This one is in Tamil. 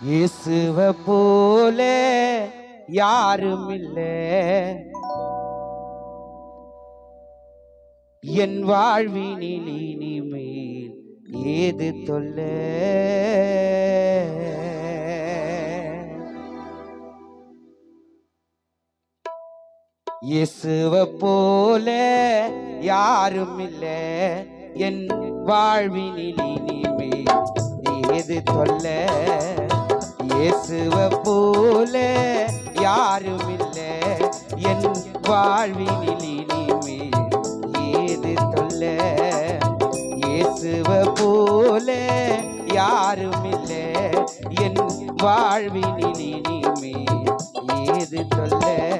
இயேசுவ போல யாரும் இல்லை என் வாழ்வினில் இனிமேல் ஏது தொல்ல. இயேசுவ போல யாரும் இல்லை என் வாழ்வினில் இனிமேல் ஏது தொல்லை. யாருமில்லை. என் வாழ்வினில் இனிமேல் ஏது தொல்ல? இயேசுவ போல யாருமில்லை. என் வாழ்வினில் இனிமேல் ஏது தொல்லை?